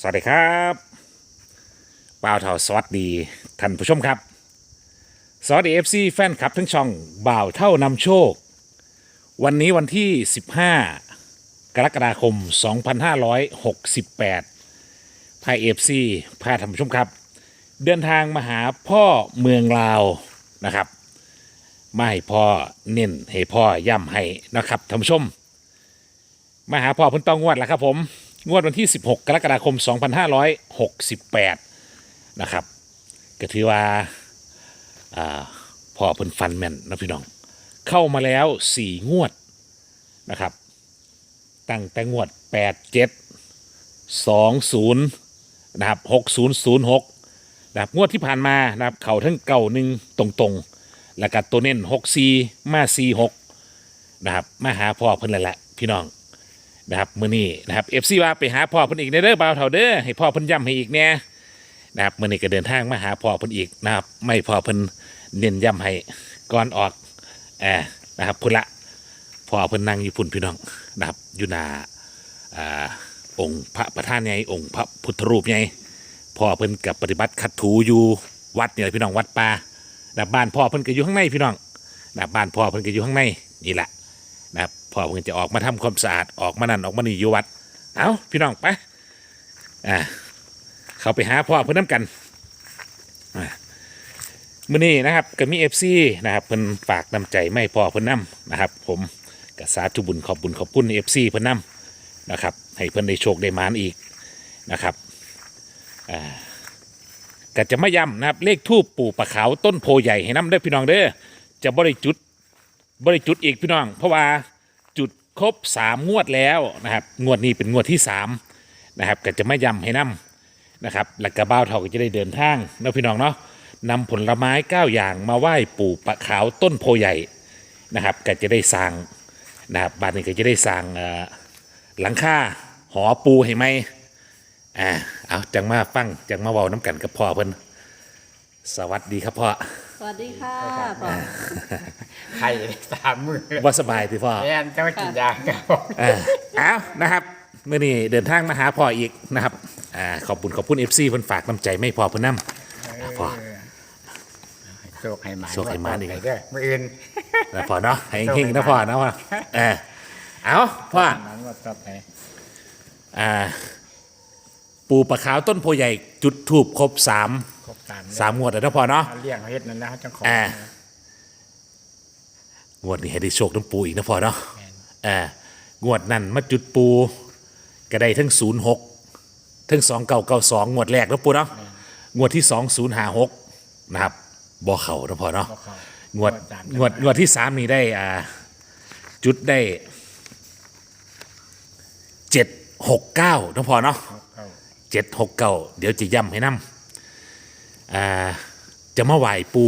สวัสดีครับบ่าวเท่าสวัสดีท่านผู้ชมครับ สวัสดี FC แฟนคลับทั้งช่องบ่าวเท่านำโชค วันนี้วันที่ 15 กรกฎาคม 2568พายเอฟซีพาท่านผู้ชมครับ เดินทางมาหาพ่อเมืองลาวนะครับมาให้พ่อเน้นให้พ่อย่ำให้นะครับท่านผู้ชม มาหาพ่อเพิ่นต้องงวดแล้วครับผม งวดวันที่ 16 กรกฎาคม 2568 นะครับ ก็ถือว่าอาพ่อเพิ่นฟันแม่นนะพี่น้อง เข้ามาแล้ว 4 งวดนะครับ ตั้งแต่งวด 87 20 นะครับ 6006 นะครับ งวดที่ผ่านมานะครับ เขาทั้งเก่าหนึ่งตรงๆ แล้วก็ตัวเน้น 64 มา 46 นะครับ มาหาพ่อเพิ่นแล้วแหละพี่น้อง นะครับมื้อนี้นะครับเอฟซีว่าไปหาพ่อเพิ่นอีกในเด้อบ่าวเฒ่าเด้อให้พ่อเพิ่นย้ำให้อีกแน่นะครับมื้อนี้ก็เดินทางมาหาพ่อเพิ่นอีกนะครับ ไม่พ่อเพิ่นเน้นย้ำให้ก่อนออกแอบนะครับพุ่นละพ่อเพิ่นนั่งอยู่พุ่นพี่น้องนะครับอยู่หน้าอ่าองค์พระประธานใหญ่องค์พระพุทธรูปใหญ่พ่อเพิ่นกับปฏิบัติขัดถูอยู่วัดนี่แหละพี่น้องวัดป่านะครับบ้านพ่อเพิ่นก็อยู่ข้างในพี่น้องนะครับบ้านพ่อเพิ่นก็อยู่ข้างในนี่แหละ นะครับพ่อเพิ่งจะออกมาทำความสะอาดออกมานั่นออกมานี่อยู่วัด เอาพี่น้องไปอ่าเขาไปหาพ่อเพื่อนน้ำกันอ่ามื่อนี้นะครับก็มีเอฟซีนะครับเพิ่นฝากน้ำใจไม่พ่อเพิ่นน้ำนะครับ ผมกสาธุบุญขอบบุญขอบคุณเอฟซีเพิ่นน้ำนะครับ ให้เพิ่นได้โชคได้หมานอีกนะครับอ่าก็จะไม่ย้ำนะครับ เลขทูปปู่ปะขาวต้นโพใหญ่ให้น้ำเด้อพี่น้องเด้อจะบริจุด บริจุดอีกพี่น้อง เพราะว่าจุดครบสามงวดแล้วนะครับงวดนี้เป็นงวดที่สามนะครับก็จะไม่ย้ำให้นำนะครับหลักกระบ้าวเทาก็จะได้เดินทางนะพี่น้องเนาะนำผลไม้เก้าอย่างมาไหว้ปู่ปะขาวต้นโพใหญ่นะครับก็จะได้สร้างนะครับบ้านนี้ก็จะได้สร้างหลังคาหอปูให้ไหมอ่าเอาจังมาฟังจังมาเว้าน้ำกันกับพ่อเพิ่นสวัสดีครับพ่อ สวัสดีค่ะพ่อไข่สามมือว่าสบายที่พ่อแม่นต้องกินยาครับเออเอานะครับเมื่อนี้เดินทางมาหาพ่ออีกนะครับอ่าขอบคุณขอบคุณเอฟซีเพิ่นฝากน้ำใจไม่พอเพิ่นนำนะพ่อ โชคให้หมาโชคให้หมาดีเด้อมืออื่น นะพ่อเนาะให้เฮงๆนะพ่อนะพ่อเออเอาพ่อหมันว่าต่อไปอ่า ปูปลาขาวต้นโพใหญ่จุดถูบครบสามครบสามสามงวดแล้วนะพ่อเนาะเอาเลี้ยงเอาเฮ็ดนั่นนะเจ้าของอ่างวดนี้ให้ได้โชคน้ำปูอีกนะพ่อเนาะแม่นอ่างวดนั่นมาจุดปูก็ได้ทั้งศูนย์หกทั้งสองเก้าเก้าสองงวดแรกนะปูเนาะงวดที่สองศูนย์ห้าหกนะครับบ่เข่านะพ่อเนาะบ่เข้างวดสามงวดงวดที่สามนี่ได้อ่าจุดได้เจ็ดหกเก้านะพ่อเนาะ เข้าเจ็ดหกเก้าเดี๋ยวจะย้ำให้นํอ่าจะมาไหว้ปู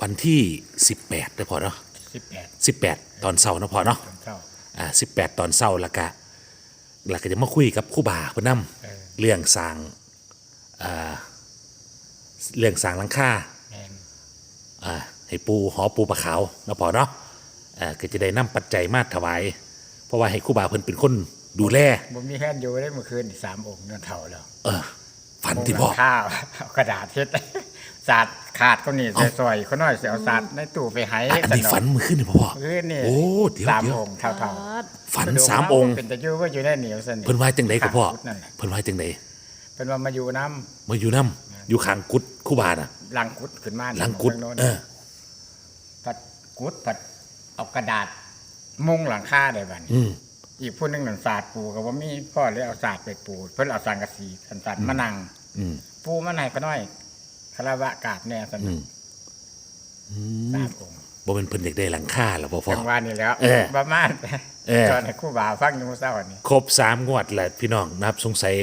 วันที่สิบแปดนะพ่อเนาะสิบแปดสิบแปดตอนเช้านะพ่อเนาะจนเข้าอ่าสิบแปดตอนเศร้าแล้วก็แล้วก็จะมาคุยกับครู่บาเพื่อนนเออำเรื่องสร้างอ่าเรื่องสร้างหลังคาแม่นอ่าให้ปูหอปูปลาขาวนะพอเนาะอ่าก็จะได้นำปัจจัยมาถวาย เพราะว่าให้ครู่บาเพิ่นเป็นคน ดูแลบ่มีแค่อยู่ได้เมื่อคืนนี่สามองค์นอนเท่าแล้วเออฝันที่พ่อ ข้าวเอากระดาษเฮ็ดสาดขาดก็นี่ใส่ซอยเขาน้อยสิเอาสาดในตู้ไปให้อะอันนี้ฝันมือขึ้นนี่พ่อ เมื่อคืนนี่โอ้เดี๋ยวสามเดี๋ยวองค์เท่าฝันๆสามองค์ เป็นตะยูว่าอยู่ได้เหนียวสนิทเพิ่นว่าจังไดกับพ่อ นั่นแหละเพิ่นว่าจังไดเป็นว่ามาอยู่น้มาอยู่นำอยู่ข้างกุดครู่บาน่ะำลังกุดขึ้นมาหลังกุด ทาโน้นเออ ผัดกุดผัดเอากระดาษมุงหลังคาได้บัดนี้อืม อีกผู้หนึงหนังศาสตร์ปูก็ว่ามีพ่อเลยเอาศาสตร์ไปปูเพิ่นเอาสังกะสีสันสันมานั่งอืมปูมาไหนก็น้อยคาราวะกราบแน่สอืนุมกสามองค์บ่เป็นเพิ่นอยากได้หลังคาหรอพ่อพ่อ จังหวะนี้แล้วเออประมาณเออ จอนให้ครู่บ่าวฟังอยู่เมื่อเช้านี้ครบสามงวดแหละพี่น้องนะครับสงสัย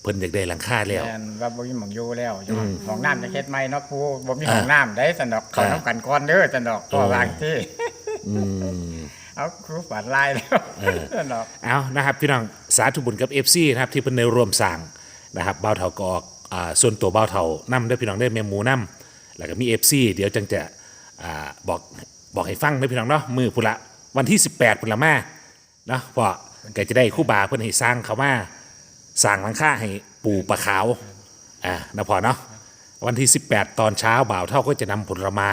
เพิ่นอยากได้หลังคาแล้ว แม่นว่าบ่มีหมองอยู่แล้วอยู่อืมห้องน้ำจะเฮ็ดไหมเนาะปูบ่มีอ่าห้องน้ำได้สนดอกเขาอ่าน้ำกันก่อนเด้อสนดอกตัวเออวางที่ อืม เอาครูฝันลายแล้วเออสนดอกเอานะครับพี่น้องสาธุบุญกับ FC นะครับที่เพิ่นในรวมสร้างนะครับเบ้าเถากออกอ่าส่วนตัวเบ้าเถานำได้อพี่น้องได้อแม่หมูนำแล้วก็มี FC เดี๋ยวจังจะอ่าบอกบอกให้ฟังได้อพี่น้องเนาะมือพุนละวันที่ 18พุนละมาเนาะเพราะก็จะได้คู่บาเพิ่นให้สร้างเขามาสั่งหลังค่าให้ปูปลาขาวอ่านะพอเนาะวันที่ 18 ตอนเช้าบ่าวเท่าก็จะนำผลไม้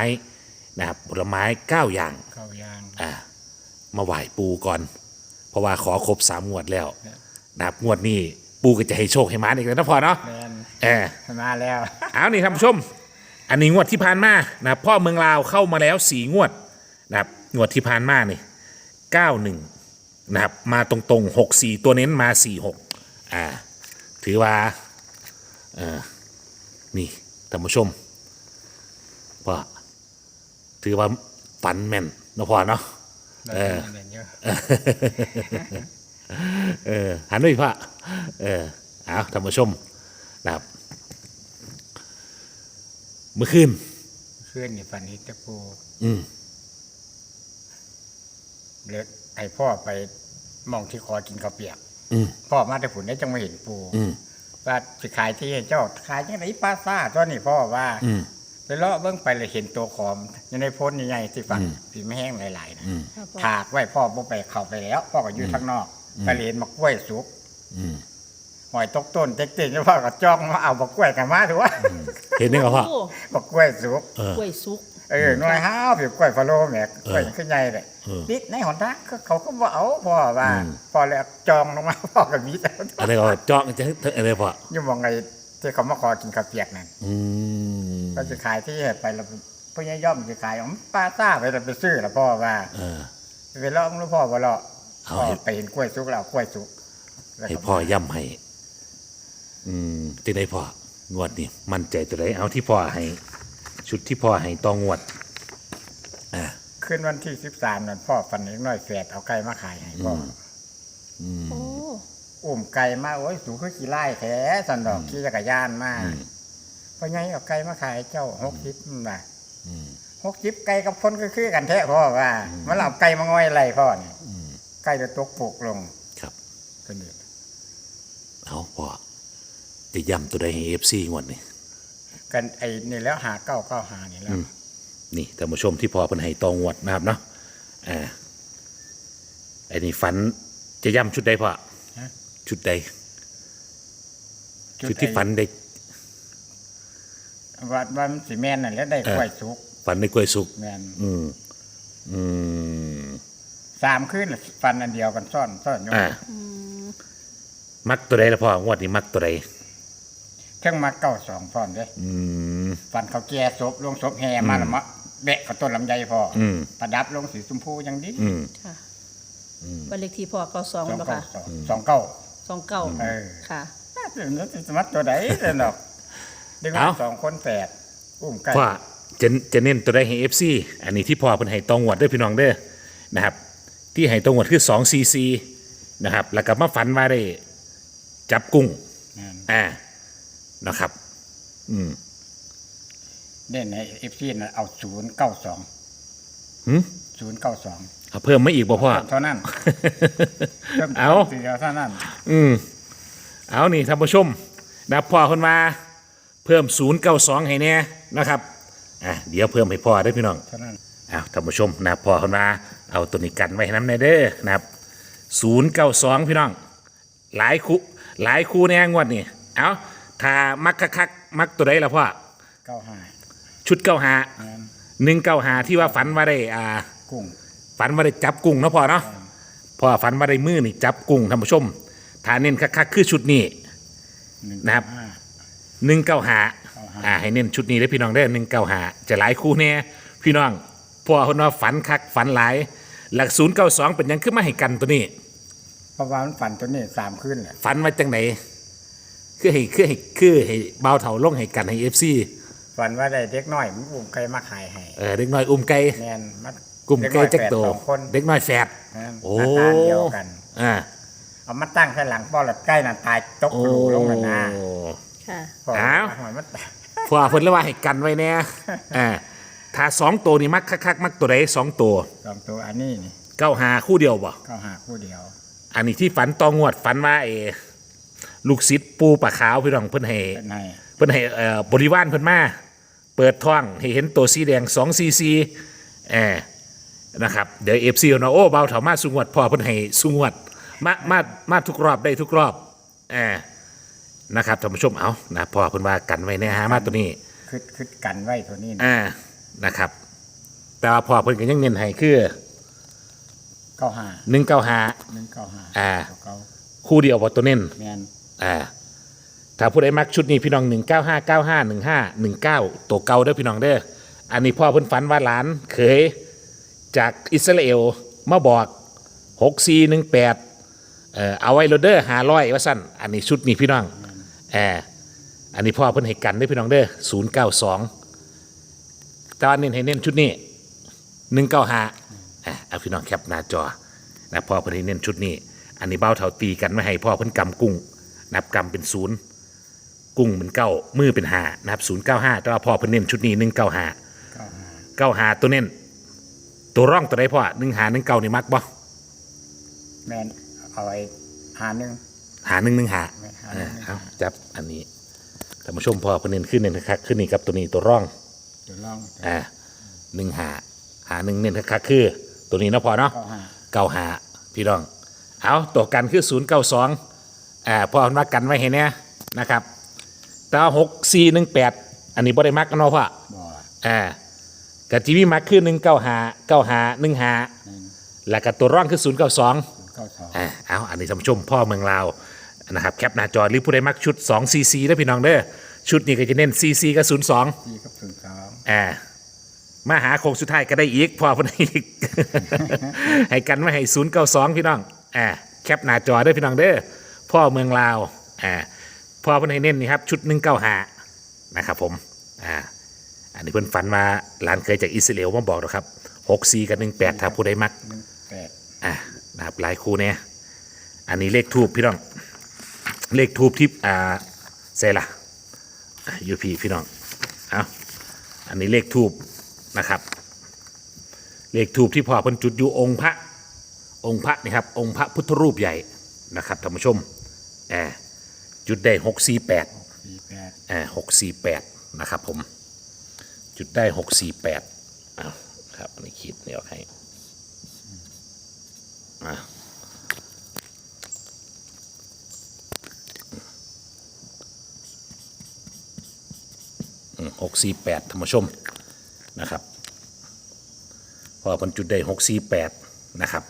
นะครับผลไม้ 9 อย่างเข้ายางอ่า มาไหว้ปูก่อน เพราะว่าขอครบสามงวดแล้วนะครับงวดนี้ปูก็จะให้โชคให้หมาอีกแล้วนะพอเนาะแมนเออมาแล้วเอานี่ท่านผู้ชม อันนี้งวดที่ผ่านมานะครับพ่อเมืองลาวเข้ามาแล้วสีงวดนะครับงวดที่ผ่านมานี่เก้าหนึ่งนะครับมาตรงๆหกสี่ตัวเน้นมาสี่หกอ่าถือว่าเออนี่ท่านผู้ชมพ่อถือว่าฝันแม่นเนาะพ่อเนาะ เออเออหันด้วยพ่อเออเอาท่านผู้ชมนะครับเมื่อคืนขึ้นนี่ฝันเห็นตะปูอืมเลือไอพ่อไปมองที่คอกินข้าวเปียกอืมพ่อมาแต่ผุนได้จังไม่เห็นปูอืมว่าสิขายที่ให้เจ้าขายยังไงปลาซ่าตัวนี้พ่อว่า อืม ไปเลาะเบิ้งไปเลยเห็นตัวขอมอยู่ในโพ้นใหญ่ๆที่ฝังอืม ผีไม่แห้งหลายๆนะอืมค่ะพ่อถากไว้พ่อบ่ไปเข้าไปแล้ว พ่อก็อยู่ข้างนอกไปเรียนมากล้วยสุกอืมหอยตกต้นเจ๊กๆแล้วพ่อก็จ้องมาเอาบักกล้วยกันมาถือว่าเห็นไหมครับพ่อโอ้บักกล้วยสุก เออ กล้วยสุก เออหน่วยห้าวผิวกล้วยฟาโลแหมกล้วยเออขึ้นใหญ่เลยเออติดในหอนทางก็เขาก็บ่เอาพ่อว่าอืม พ่อเลยจองลงมาพ่อก็มีแต่อะไรก็จ้องจะอะไรพ่ออยู่มองไงที่เขามาขอกินข้าวเปียกนั่น อืม ก็จะขายที่ไปแล้วพ่อยย่อมจะขายของป้าซ่าไปแต่ไปซื้อแล้วพ่อว่าเออไปเลาะมึงรู้พ่อบ่เลาะเอาพ่อให้ไปเห็นกล้วยสุกแล้วเอากล้วยสุกแล้วให้ก็พ่อย่ำให้ อืมจะได้พ่องวดนี่มั่นใจตัวไหนเอาที่พ่อให้ ชุดที่พ่อให้ตองวด อ่าขึ้นวันที่สิบสามนั่นพ่อฝันเล็กน้อยแฝดเอาไก่มาขายให้พ่อออืมโอ้อุ้มไก่มาโอ้ยสูงคือขี่ไล่แท้สันดอกขี่จักรยานมาอืมเพราะไงเอาไก่มาขายเจ้าหกสิบน่ะอืม หกสิบไก่กับคนก็คือกันแท้พ่อว่ามันเอาไก่มาง่อยไรพ่อนี่อืมไก่จะตกปลูกลงครับ ตัวนี้เอาพ่อจะย่ำตัวใดให้เอฟซีงวดนี่กันไอ้นี่แล้วหาเก้าเก้าหานี่แล้ว อืม นี่ท่านผู้ชมที่พ่อเป็นให้ตองวดนะครับเนาะอ่าไอ้นี่ฝันจะย่ำชุดใดพ่อฮะ ชุดใด ชุดที่ฝันได้ ว่าว่ามันสีแมนนั่นแล้วได้เออกล้วยสุกฝันในกล้วยสุก แมนอืม อืม สามขึ้นฟันอันเดียวกันซ่อนซ่อนอยู่อ่าอืมมักตัวใดละพ่องวดนี้มักตัวใดเครื่องมาเก้าสองพร้อมเด้อืม ฟันเขาแก่ศพลงศพแห่มาแล้วมาแบะเขาต้นลำไยพอออืมประดับลงสีชมพูอยังดีอืม ค่ะวันเลขที่พ่อเก้าสองสองบ่เก้าค่ะสองสองเก้า สองเก้าเออ ค่ะ น่าจะนึกสมัติตัวไหนเลยดอก เด็กน้อยสองคนแฝดอุ้มไก่พ่อจะจะเน้นตัวใดให้เอฟซีอันนี้ที่พ่อเป็นให้ตองวดเด้วยพี่น้องเด้อนะครับที่ให้ตองวดคือสองซีซีนะครับแล้วก็มาฝันว่าได้จับกุ้งนั่นอ่านะครับอืมเด่นในเอฟซีน่ะเอาศูนย์เก้าสองหืม ศูนย์เก้าสองเอาเพิ่มไม่อีกบ่พ่อ เท่านั้นเพิ่มเอา สีเดียวเท่านั้นอืมเอานี่ท่านผู้ชมนะพ่อคนมา เพิ่มศูนย์เก้าสองให้แน่นะครับอะเดี๋ยวเพิ่มให้พ่อได้อพี่น้อง เท่านั้นอ้าวท่านผู้ชมนะพ่อคนมาเอาตัวนี้กันไว้ให้น้ำในเด้อนะครับศูนย์เก้าสองพี่น้อง หลายคู่หลายคู่แน่งวดนี่เอาถ้ามักคักๆมักตัวใดละพ่อเก้าห้าชุดเก้าหานั่นหนึ่งเก้าหาที่ว่าฝันว่าได้อ่ากุ้งฝันว่าได้จับกุ้งเนาะพ่อเนาะพ่อฝันว่าได้มือนี่จับกุ้งท่านผู้ชมถ้าเน้นคักๆคือชุดนี้ หนึ่งนะครับ ห้า หนึ่งเก้าหา95อ่าให้เน้นชุดนี้เลยพี่น้องได้หนึ่งเก้าหาจะหลายคู่แน่พี่น้องพ่อคนว่าฝันคักฝันหลาย หลักศูนย์เก้าสองเป็นหยังขึ้นมาให้กันตัวนี้เพราะว่ามันฝันตัวนี้สามขึ้นแหละฝันมาจังไหนคือให้คือให้คือให้เบาเถาลงให้กันให้เอฟซีฝันว่าได้เด็กน้อยมันอุ้มไก่มาขายให้เออเด็กน้อยอุ้มไก่แมนมันกลุ่มไก่จักโตเด็น้อยแฝดสองคนเด็กน้อยแฝดนั่นโอ้หน้าตาเดียวกันอ่าเอามาตั้งแค่หลังป้อหลับใกล้น่ะตายตกโอ้กระดูกลงน่ะนะ ค่ะพ่ออ้าวหอยมันพ่อเพิ่นเลยว่าให้กันไว้แน่อ่าถ้าสองตัวนี่มักคักๆมักตัวใดสองตัวสองตัวอันนี้นี่เก้าหาคู่เดียวบ่เข้าหาคู่เดียวอันนี้ที่ฝันตองวดฝันว่าเออลูกศิษย์ปูปลาขาวพี่น้องเพิ่นให้ เป็นไงเพิ่นให้เอ่อบริวารเพิ่นมา เปิดท้องให้เห็นตัวสีแดง2ซีซีเออนะครับ เดี๋ยว FC เนาะโอ้เบาเถามาสุงวดพ่อเพิ่นให้สุงวดมามามาทุกรอบได้ทุกรอบเออ นะครับท่านผู้ชมเอานะพ่อเพิ่นว่ากันไว้ในหามาตัวนี้คือคือกันไว้ตัวนี้นะอ่านะครับ แต่ว่าพ่อเพิ่นก็ยังเน้นให้คือเก้าห้าหนึ่งเก้าหา หนึ่งเก้าห้าอ่า เก้าคู่เดียวบ่ตัวเน้นแมนอ่าถ้าผู้ใดมักชุดนี้พี่น้องหนึ่งเก้าห้าเก้าห้าหนึ่งห้าหนึ่งเก้าตัวเก่าเด้อพี่น้องเด้ออันนี้พ่อเพิ่นฝันว่าหลานเคยจากอิสราเอลมาบอกหกสี่หนึ่งแปดเอ่อเอาไว้โรเดอร์หาร้อยว่าสั้นอันนี้ชุดนี้พี่น้องแอ บอันนี้พ่อเพิ่นให้กันได้พี่น้องเด้อศูนย์เก้าสองแต่ว่าเน้นให้เน้นชุดนี้หนึ่งเก้าห้าอะเอาพี่น้องแคปหน้าจอนะพ่อเพิ่นให้เน้นชุดนี้ อันนี้เบ้าเท่าตีกันไม่ให้พ่อเพิ่นกำกุ้งนับกำเป็นศูนย์กุ้งเป็นเก้ามือเป็นหานับศูนย์เก้าห้าแต่ว่าพ่อเพิ่นเน้นชุดนี้หนึ่งเก้าห้าเก้าห้าเก้าห้าตัวเน้น ตัวร่องตัวใดพ่อหนึ่งหาหนึ่งเก้านี่มักบ่แมนเอาไว้หาหนึ่ง หาหนึ่งหนึ่งหาไม่หาเอหนึ่องเอาจับอันนี้ท่านผู้ชมพ่อเพิ่นเน้นขึ้นเน้นคักๆขึ้นนี่กับตัวนี้ตัวร่องเดี๋ยวลองอ่าหนึ่งหาหาหนึ่งเน้นคักๆคือ ตัวนี้เนาะพ่อเนาะ เก้าห้าเก้าหาพี่น้อง เอาตัวกันคือศูนย์เก้าสองอ่าพอเอามากันไว้เห็นเนี่ยนะครับแต่หกสี่หนึ่งแปดอันนี้บ่ได้มักกันเนาะพ่อบ่ออ่ากับจีวีมักคือหนึ่งเก้าหาเก้าหาหนึ่งหาหนึ่งแล้วก็ตัวร่องคือศูนย์เก้าสองเก้าสอง อ่าเอาอันนี้ท่านผู้ชมพ่อเมืองลาว นะครับแคปหน้าจอหรือผู้ใดมักชุด2 cc ได้อพี่น้องเด้อชุดนี้ก็จะเน้น cc กับ 02สี่กับศูนย์สองอ่ามาหาโค้งสุดท้ายก็ได้อีกพอเพิ่นให้อีก ให้กันไว้ให้ศูนย์เก้าสองพี่น้องอ่าแคปหน้าจอเด้อพี่น้องเด้อพ่อเมืองลาวอ่าพ่อเพิ่นให้เน้นนี่ครับชุดหนึ่งเก้าหานะครับผมอ่าอันนี้เพิ่นฝันมาหลานเคยจากอิสราเอลมาบอกนะครับหกสี่กับหนึ่งแปดถ้าผู้ใดมัก หนึ่งแปด อ่านะครับหลายคู่เนี่ยอันนี้เลขทูบพี่น้อง เลขทูบที่อ่าเซล่ะอะอยู่พี่พี่น้องเอาอันนี้เลขทูบนะครับ เลขทูบที่พ่อเพิ่นจุดอยู่องค์พระองค์พระนี่ครับองค์พระพุทธรูปใหญ่นะครับท่านผู้ชมแอบจุดได้หกสี่แปดสี่แปดอ่าหกสี่แปดนะครับผมจุดได้หกสี่แปดอ้าวครับอันนี้ขีดเนี่ยให้อ่า หกสี่แปดท่านผู้ชมนะครับพอผลจุดได้หกสี่แปดนะครับ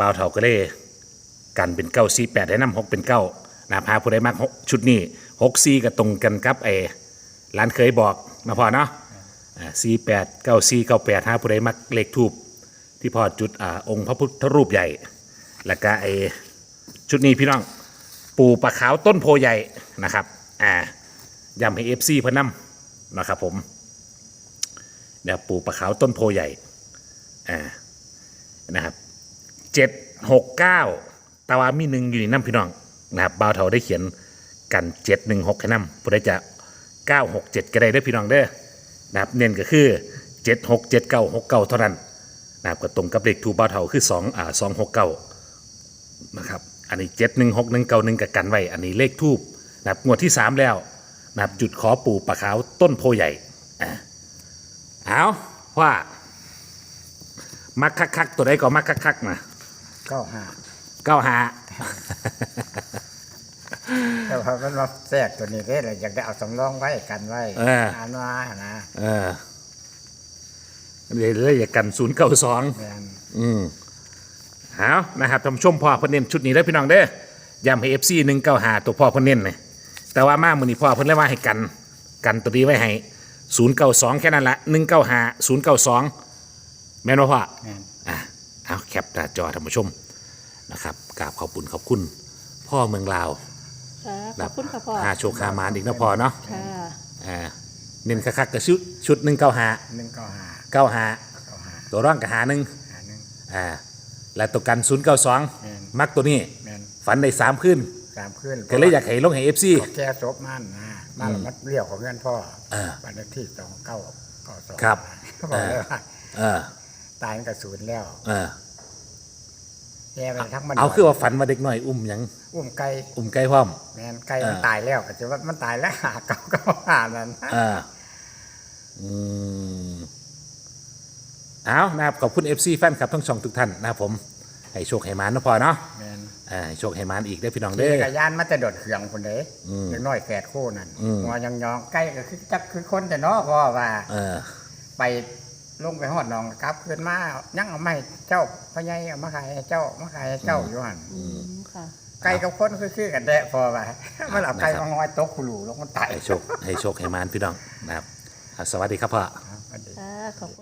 บ่าวเทาก็เลยกันเป็นเก้าสี่แปดให้นำหกเป็นเก้านะพาผู้ใดมากชุดนี้หกสี่ก็ตรงกันกับไอ้ร้านเคยบอกนะพ่อเนาะสี่แปดเก้าสี่เก้าแปดห้าผู้ใดมักเลขทูบที่พอจุดอองค์พระพุทธรูปใหญ่ แล้วก็ไอ้ชุดนี้พี่น้อง ปูปลาขาวต้นโพใหญ่นะครับ อ่า ยำให้เอฟซีพะนัมนะครับผมเดี๋ยวปูปลาขาวต้นโพใหญ่อ่านะครับเจ็ดหกเก้าตาวามีหนึ่งอยู่ในน้ำพี่น้องนะครับบ่าวเทาได้เขียนกันเจ็ดหนึ่งหกให้น้ำผู้ใดจะเก้าหกเจ็ดก็ได้เด้อพี่น้องเด้อนะครับเน้นก็คือเจ็ดหกเจ็ดเก้าหกเก้าเท่านั้นนะครับก็ตรงกับเลขทูบ่าวเทาคือสองอ่าสองหกเก้านะครับอันนี้เจ็ดหนึ่งหกหนึ่งเก้าหนึ่งกับกันไว้อันนี้เลขทูบนะครับงวดที่สามแล้ว นะครับจุดขอปู่ปะขาวต้นโพใหญ่อ่าเอาว่ามักคักๆตัวใดก็มักคักๆนะเก้าห้าเก้าหา แต่พอมันมาแทรกตัวนี้ได้เลยอยากได้เอาสำรองไว้กันไว้เอออ่านว่านะเออเดี๋ยวเลยอย่ากันศูนย์เก้าสอง แมนอืมเอานะครับท่านผู้ชมพ่อเพิ่นเน้นชุดนี้ได้อพี่น้องเด้อย้ำให้เอฟซีหนึ่งเก้าหาตัวพ่อเพิ่นเน้นเลย แต่ว่ามามือนี้พ่อเพิ่นเลยว่าให้กัน กันตัวนี้ไว้ให้ศูนย์เก้าสองแค่นั้นละหนึ่งเก้าหาศูนย์เก้าสองแม่นบ่พ่อแมนอะเอาแคปหน้าจอท่านผู้ชมนะครับกราบขอบคุณขอบคุณ พ่อเมืองลาวค่ะขอบคุณค่ะพ่อหาโชคหามานอีกนะพ่อเนาะค่ะอ่าเน้นคักๆกับชุดชุดหนึ่งเก้าหาหนึ่งเก้าห้าเก้าหาเก้าห้าตัวร่องกับหาหนึ่งหาหนึ่งอ่าและตัวกันศูนย์เก้าสองแม่นมักตัวนี้แมนฝันได้สามขึ้น สามขึ้นก็เลยอยากให้ลงให้เอฟซีแก้ศพมันนะมาแล้วมันเรียกของเงินพ่ออ่าบันเลขที่สองเก้าเก้าสองครับบอกเลยว่าเออตายมันกับศูนย์แล้วเออแย่ไปทั้งมันเอาคือว่าฝันมาเด็กหน่อยอุ้มหยังอุ้มไก่อุ้มใกล้พร้อม แมนไก่มันอ่า ตายแล้วก็จะว่ามันตายแล้วหาเก้าเก้าหานั้นอ่าอืมเอานะครับขอบคุณ FC แฟนคลับทั้งสองทุกท่านนะครับผม ให้โชคให้หมานนะพอเนาะแมนอ่าให้โชคให้มานอีกได้อพี่น้องขี่เด้อ จักรยานมาแต่โดดเขื่องคนเด้อืมเด็กน้อยแฝดคู่นั่นอืม หัวยองยองๆใกล้ก็คือจักคือคนแต่เนาะพ่อว่า เออ ไปลงไปหอดหนองกลับขึ้นมายังเอาไม่เจ้าพ่อใหญ่เอามาขายให้เจ้ามาขายให้เจ้าอยู่หันอืม ค่ะ ไก่กับคนคือคือกันแดะพอว่ามันเอาไก่มาง้อยตกขลูลงมันไตให้โชคให้โชคให้มานพี่น้องนะครับอะสวัสดีครับพ่อ ครับสวัสดีค่ะ ขอบคุณ